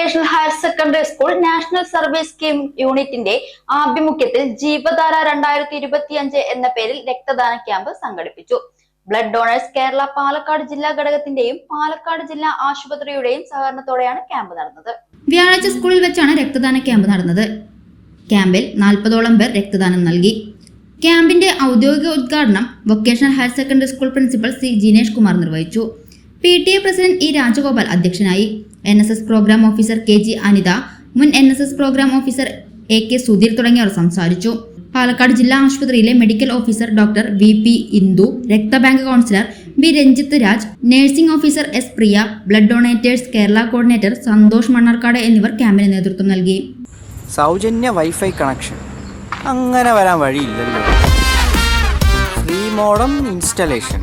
Vocational higher secondary school national service scheme യൂണിറ്റിന്റെ ആഭിമുഖ്യത്തിൽ ജീവധാര രണ്ടായിരത്തി ഇരുപത്തിയഞ്ച് എന്ന പേരിൽ രക്തദാന ക്യാമ്പ് സംഘടിപ്പിച്ചു. ബ്ലഡ് ഡോണേഴ്സ് കേരള പാലക്കാട് ജില്ലാ ഘടകത്തിന്റെയും പാലക്കാട് ജില്ലാ ആശുപത്രിയുടെയും സഹകരണത്തോടെയാണ് ക്യാമ്പ് നടന്നത്. വ്യാഴാഴ്ച സ്കൂളിൽ വെച്ചാണ് രക്തദാന ക്യാമ്പ് നടന്നത്. ക്യാമ്പിൽ നാൽപ്പതോളം പേർ രക്തദാനം നൽകി. ക്യാമ്പിന്റെ ഔദ്യോഗിക ഉദ്ഘാടനം vocational higher secondary school principal C Jinesh Kumar നിർവഹിച്ചു. P T A president E Rajagopal അധ്യക്ഷനായി. N S S programme officer K G Anitha മുൻ N S S programme officer A K Sudheer തുടങ്ങിയവർ സംസാരിച്ചു. പാലക്കാട് ജില്ലാ ആശുപത്രിയിലെ medical officer doctor V P Indu രക്തബാങ്ക് councillor B Ranjith Raj nursing officer S Priya blood donors Kerala coordinator Santhosh Mannarkkad എന്നിവർ ക്യാമ്പിന് നേതൃത്വം നൽകി. സൗജന്യ വൈഫൈ കണക്ഷൻ. അങ്ങനെ വരാൻ വഴിയില്ലല്ലോ. Free modem installation.